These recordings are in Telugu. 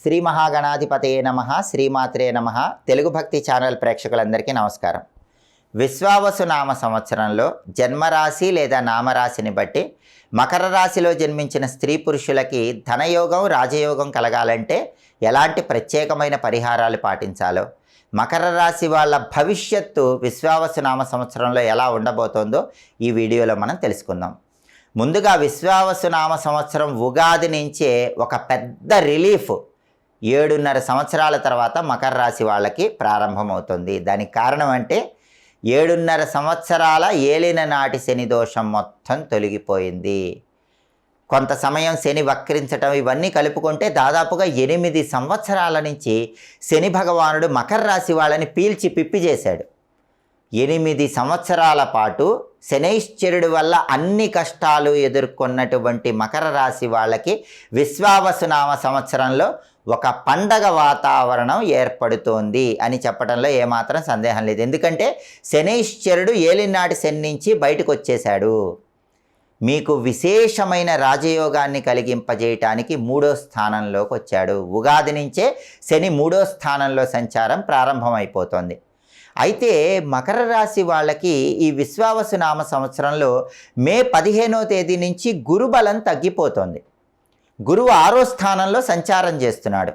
శ్రీ మహాగణాధిపతయే నమ శ్రీమాత్రే నమ. తెలుగు భక్తి ఛానల్ ప్రేక్షకులందరికీ నమస్కారం. విశ్వావసు నామ సంవత్సరంలో జన్మరాశి లేదా నామరాశిని బట్టి మకర రాశిలో జన్మించిన స్త్రీ పురుషులకి ధనయోగం రాజయోగం కలగాలంటే ఎలాంటి ప్రత్యేకమైన పరిహారాలు పాటించాలో మకర రాశి వాళ్ళ భవిష్యత్తు విశ్వావసు నామ సంవత్సరంలో ఎలా ఉండబోతోందో ఈ వీడియోలో మనం తెలుసుకుందాం. ముందుగా విశ్వావసు నామ సంవత్సరం ఉగాది నుంచే ఒక పెద్ద రిలీఫ్ ఏడున్నర సంవత్సరాల తర్వాత మకర రాశి వాళ్ళకి ప్రారంభమవుతుంది. దానికి కారణం అంటే ఏడున్నర సంవత్సరాల ఏలిన నాటి శని దోషం మొత్తం తొలగిపోయింది. కొంత సమయం శని వక్రించటం ఇవన్నీ కలుపుకుంటే దాదాపుగా ఎనిమిది సంవత్సరాల నుంచి శని భగవానుడు మకర రాశి వాళ్ళని పీల్చి పిప్పి చేశాడు. ఎనిమిది సంవత్సరాల పాటు శనైశ్చరుడు వల్ల అన్ని కష్టాలు ఎదుర్కొన్నటువంటి మకర రాశి వాళ్ళకి విశ్వావసునామ సంవత్సరంలో ఒక పండగ వాతావరణం ఏర్పడుతోంది అని చెప్పడంలో ఏమాత్రం సందేహం లేదు. ఎందుకంటే శనైశ్చరుడు ఏలినాటి శని నుంచి బయటకు వచ్చేశాడు. మీకు విశేషమైన రాజయోగాన్ని కలిగింపజేయటానికి మూడో స్థానంలోకి వచ్చాడు. ఉగాది నుంచే శని మూడో స్థానంలో సంచారం ప్రారంభమైపోతుంది. అయితే మకర రాశి వాళ్ళకి ఈ విశ్వావసునామ సంవత్సరంలో మే పదిహేనో తేదీ నుంచి గురుబలం తగ్గిపోతుంది. గురువు ఆరో స్థానంలో సంచారం చేస్తున్నాడు.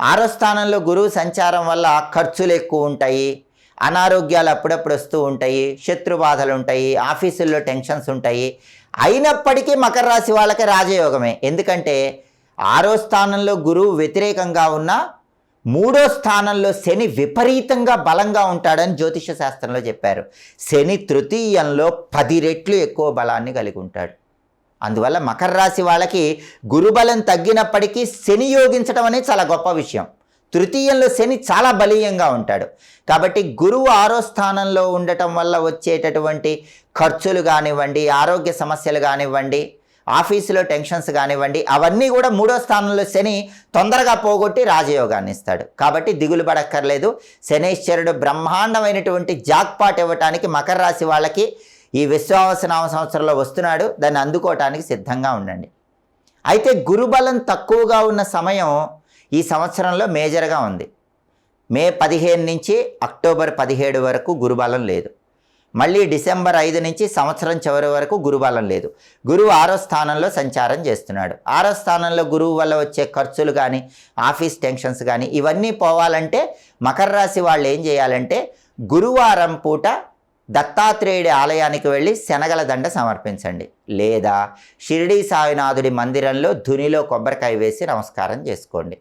ఆరో స్థానంలో గురువు సంచారం వల్ల ఖర్చులు ఎక్కువ ఉంటాయి అనారోగ్యాలు అప్పుడప్పుడు వస్తూ ఉంటాయి శత్రు బాధలు ఉంటాయి ఆఫీసుల్లో టెన్షన్స్ ఉంటాయి. అయినప్పటికీ మకర రాశి వాళ్ళకి రాజయోగమే. ఎందుకంటే ఆరో స్థానంలో గురువు వ్యతిరేకంగా ఉన్న మూడో స్థానంలో శని విపరీతంగా బలంగా ఉంటాడని జ్యోతిష శాస్త్రంలో చెప్పారు. శని తృతీయంలో పది రెట్లు ఎక్కువ బలాన్ని కలిగి ఉంటాడు. అందువల్ల మకర రాశి వాళ్ళకి గురుబలం తగ్గినప్పటికీ శని యోగించడం అనేది చాలా గొప్ప విషయం. తృతీయంలో శని చాలా బలీయంగా ఉంటాడు. కాబట్టి గురువు ఆరో స్థానంలో ఉండటం వల్ల వచ్చేటటువంటి ఖర్చులు కానివ్వండి ఆరోగ్య సమస్యలు కానివ్వండి ఆఫీసులో టెన్షన్స్ కానివ్వండి అవన్నీ కూడా మూడో స్థానంలో శని తొందరగా పోగొట్టి రాజయోగాన్ని ఇస్తాడు. కాబట్టి దిగులు పడక్కర్లేదు. శనీశ్వరుడు బ్రహ్మాండమైనటువంటి జాక్పాట్ ఇవ్వటానికి మకర రాశి వాళ్ళకి ఈ విశ్వావసనామ సంవత్సరంలో వస్తున్నాడు దాన్ని అందుకోవటానికి సిద్ధంగా ఉండండి. అయితే గురుబలం తక్కువగా ఉన్న సమయం ఈ సంవత్సరంలో మేజర్గా ఉంది. మే పదిహేను నుంచి అక్టోబర్ పదిహేడు వరకు గురుబలం లేదు. మళ్ళీ డిసెంబర్ ఐదు నుంచి సంవత్సరం చివరి వరకు గురుబలం లేదు. గురువు ఆరో స్థానంలో సంచారం చేస్తున్నాడు. ఆరో స్థానంలో గురువు వల్ల వచ్చే ఖర్చులు కానీ ఆఫీస్ టెన్షన్స్ కానీ ఇవన్నీ పోవాలంటే మకర రాశి వాళ్ళు ఏం చేయాలంటే గురువారం పూట దత్తాత్రేయుడి ఆలయానికి వెళ్ళి శనగల దండ సమర్పించండి. లేదా షిరిడీ సాయినాథుడి మందిరంలో ధునిలో కొబ్బరికాయ వేసి నమస్కారం చేసుకోండి.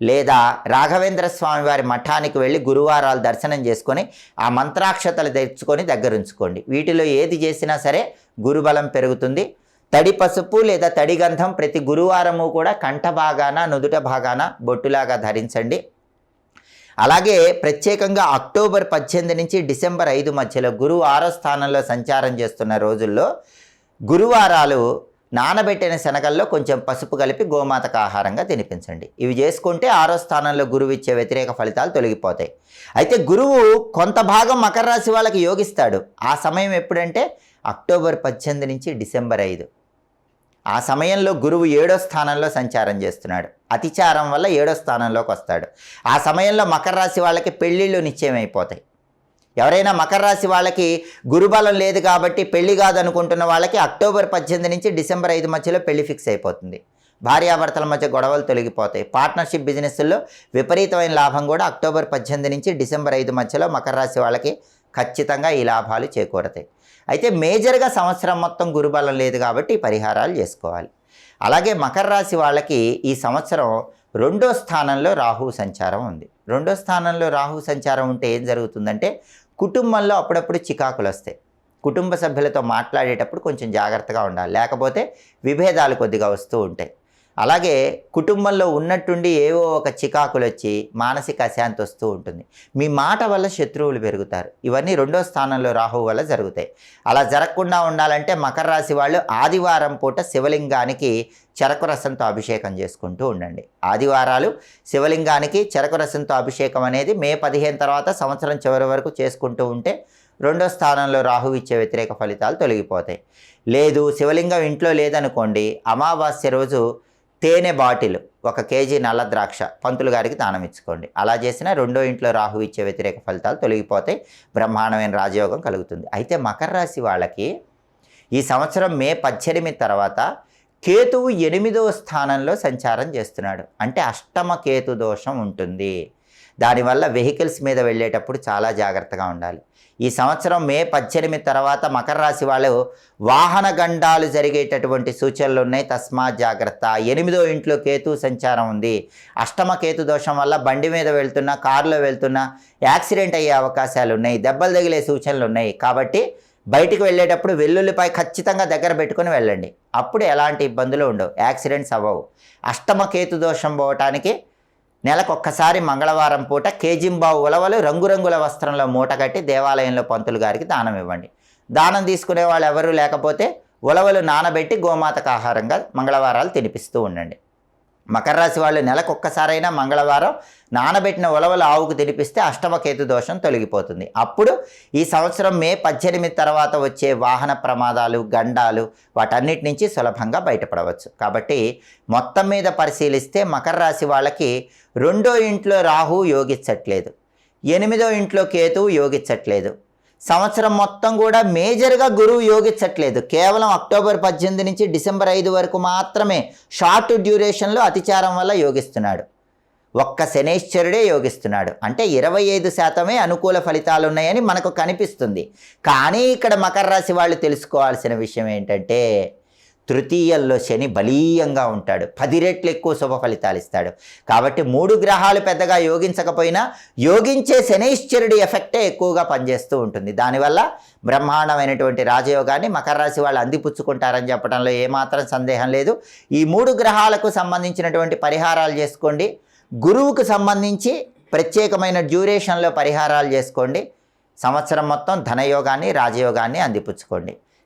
లేదా రాఘవేంద్ర స్వామి వారి మఠానికి వెళ్ళి గురువారాలు దర్శనం చేసుకొని ఆ మంత్రాక్షతలు తెచ్చుకొని దగ్గరుంచుకోండి. వీటిలో ఏది చేసినా సరే గురుబలం పెరుగుతుంది. తడి పసుపు లేదా తడి గంధం ప్రతి గురువారము కూడా కంఠ భాగాన నుదుట భాగాన బొట్టులాగా ధరించండి. అలాగే ప్రత్యేకంగా అక్టోబర్ పద్దెనిమిది నుంచి డిసెంబర్ ఐదు మధ్యలో గురువు ఆరో స్థానంలో సంచారం చేస్తున్న రోజుల్లో గురువారాలు నానబెట్టిన శనగల్లో కొంచెం పసుపు కలిపి గోమాతకు ఆహారంగా తినిపించండి. ఇవి చేసుకుంటే ఆరో స్థానంలో గురువు ఇచ్చే వ్యతిరేక ఫలితాలు తొలగిపోతాయి. అయితే గురువు కొంత భాగం మకర రాశి వాళ్ళకి యోగిస్తాడు. ఆ సమయం ఎప్పుడంటే అక్టోబర్ పద్దెనిమిది నుంచి డిసెంబర్ ఐదు. ఆ సమయంలో గురువు ఏడో స్థానంలో సంచారం చేస్తున్నాడు. అతిచారం వల్ల ఏడో స్థానంలోకి వస్తాడు. ఆ సమయంలో మకర రాశి వాళ్ళకి పెళ్ళిళ్ళు నిశ్చయమైపోతాయి. ఎవరైనా మకర రాశి వాళ్ళకి గురుబలం లేదు కాబట్టి పెళ్ళి కాదనుకుంటున్న వాళ్ళకి అక్టోబర్ పద్దెనిమిది నుంచి డిసెంబర్ ఐదు మధ్యలో పెళ్ళి ఫిక్స్ అయిపోతుంది. భార్యాభర్తల మధ్య గొడవలు తొలగిపోతాయి. పార్ట్నర్షిప్ బిజినెస్లో విపరీతమైన లాభం కూడా అక్టోబర్ పద్దెనిమిది నుంచి డిసెంబర్ ఐదు మధ్యలో మకర రాశి వాళ్ళకి ఖచ్చితంగా ఈ లాభాలు చేకూరతాయి. అయితే మేజర్గా సంవత్సరం మొత్తం గురుబలం లేదు కాబట్టి పరిహారాలు చేసుకోవాలి. అలాగే మకర రాశి వాళ్ళకి ఈ సంవత్సరం రెండో స్థానంలో రాహు సంచారం ఉంది. రెండో స్థానంలో రాహు సంచారం ఉంటే ఏం జరుగుతుందంటే కుటుంబంలో అప్పుడప్పుడు చికాకులు వస్తాయి. కుటుంబ సభ్యులతో మాట్లాడేటప్పుడు కొంచెం జాగ్రత్తగా ఉండాలి. లేకపోతే విభేదాలు కొద్దిగా వస్తూ ఉంటాయి. అలాగే కుటుంబంలో ఉన్నట్టుండి ఏవో ఒక చికాకులు వచ్చి మానసిక అశాంతి వస్తూ ఉంటుంది. మీ మాట వల్ల శత్రువులు పెరుగుతారు. ఇవన్నీ రెండో స్థానంలో రాహువు వల్ల జరుగుతాయి. అలా జరగకుండా ఉండాలంటే మకర రాశి వాళ్ళు ఆదివారం పూట శివలింగానికి చెరకు రసంతో అభిషేకం చేసుకుంటూ ఉండండి. ఆదివారాలు శివలింగానికి చెరకు రసంతో అభిషేకం అనేది మే పదిహేను తర్వాత సంవత్సరం చివరి వరకు చేసుకుంటూ ఉంటే రెండో స్థానంలో రాహు ఇచ్చే వ్యతిరేక ఫలితాలు తొలగిపోతాయి. లేదు శివలింగం ఇంట్లో లేదనుకోండి అమావాస్య రోజు తేనె బాటిల్ ఒక కేజీ నల్ల ద్రాక్ష పంతులు గారికి దానం ఇచ్చుకోండి. అలా చేసిన రెండో ఇంట్లో రాహు ఇచ్చే వ్యతిరేక ఫలితాలు తొలగిపోతాయి. బ్రహ్మాండమైన రాజయోగం కలుగుతుంది. అయితే మకర రాశి వాళ్ళకి ఈ సంవత్సరం మే పద్దెనిమిది తర్వాత కేతువు ఎనిమిదవ స్థానంలో సంచారం చేస్తున్నాడు. అంటే అష్టమ కేతు దోషం ఉంటుంది. దానివల్ల వెహికల్స్ మీద వెళ్ళేటప్పుడు చాలా జాగ్రత్తగా ఉండాలి. ఈ సంవత్సరం మే పద్దెనిమిది తర్వాత మకర రాశి వాళ్ళు వాహన గండాలు జరిగేటటువంటి సూచనలు ఉన్నాయి. తస్మా జాగ్రత్త. ఎనిమిదో ఇంట్లో కేతు సంచారం ఉంది. అష్టమ కేతు దోషం వల్ల బండి మీద వెళ్తున్నా కారులో వెళ్తున్నా యాక్సిడెంట్ అయ్యే అవకాశాలు ఉన్నాయి. దెబ్బలు తగిలే సూచనలు ఉన్నాయి. కాబట్టి బయటికి వెళ్ళేటప్పుడు వెల్లుల్లిపై ఖచ్చితంగా దగ్గర పెట్టుకొని వెళ్ళండి. అప్పుడు ఎలాంటి ఇబ్బందులు ఉండవు. యాక్సిడెంట్స్ అవ్వవు. అష్టమ కేతు దోషం పోవటానికి నెలకొక్కసారి మంగళవారం పూట కేజింబావు ఉలవలు రంగురంగుల వస్త్రంలో మూట కట్టి దేవాలయంలో పంతులు గారికి దానం ఇవ్వండి. దానం తీసుకునే వాళ్ళు ఎవరూ లేకపోతే ఉలవలు నానబెట్టి గోమాతకు ఆహారంగా మంగళవారాలు తినిపిస్తూ ఉండండి. మకర రాశి వాళ్ళు నెలకు ఒక్కసారైనా మంగళవారం నానబెట్టిన ఉలవలు ఆవుకు తినిపిస్తే అష్టమకేతు దోషం తొలగిపోతుంది. అప్పుడు ఈ సంవత్సరం మే పద్దెనిమిది తర్వాత వచ్చే వాహన ప్రమాదాలు గండాలు వాటన్నిటి నుంచి సులభంగా బయటపడవచ్చు. కాబట్టి మొత్తం మీద పరిశీలిస్తే మకర రాశి వాళ్ళకి రెండో ఇంట్లో రాహు యోగించట్లేదు. ఎనిమిదో ఇంట్లో కేతువు యోగించట్లేదు. సంవత్సరం మొత్తం కూడా మేజర్గా గురువు యోగించట్లేదు. కేవలం అక్టోబర్ పద్దెనిమిది నుంచి డిసెంబర్ ఐదు వరకు మాత్రమే షార్ట్ డ్యూరేషన్లో అతిచారం వల్ల యోగిస్తున్నాడు. ఒక్క శనేశ్వరుడే యోగిస్తున్నాడు. అంటే ఇరవై ఐదు శాతమే అనుకూల ఫలితాలు ఉన్నాయని మనకు కనిపిస్తుంది. కానీ ఇక్కడ మకర రాశి వాళ్ళు తెలుసుకోవాల్సిన విషయం ఏంటంటే తృతీయంలో శని బలీయంగా ఉంటాడు. పది రెట్లు ఎక్కువ శుభ ఫలితాలు ఇస్తాడు. కాబట్టి మూడు గ్రహాలు పెద్దగా యోగించకపోయినా యోగించే శనైశ్చరుడి ఎఫెక్టే ఎక్కువగా పనిచేస్తూ ఉంటుంది. దానివల్ల బ్రహ్మాండమైనటువంటి రాజయోగాన్ని మకర రాశి వాళ్ళు అందిపుచ్చుకుంటారని చెప్పడంలో ఏమాత్రం సందేహం లేదు. ఈ మూడు గ్రహాలకు సంబంధించినటువంటి పరిహారాలు చేసుకోండి. గురువుకు సంబంధించి ప్రత్యేకమైన డ్యూరేషన్లో పరిహారాలు చేసుకోండి. సంవత్సరం మొత్తం ధనయోగాన్ని రాజయోగాన్ని అందిపుచ్చుకోండి.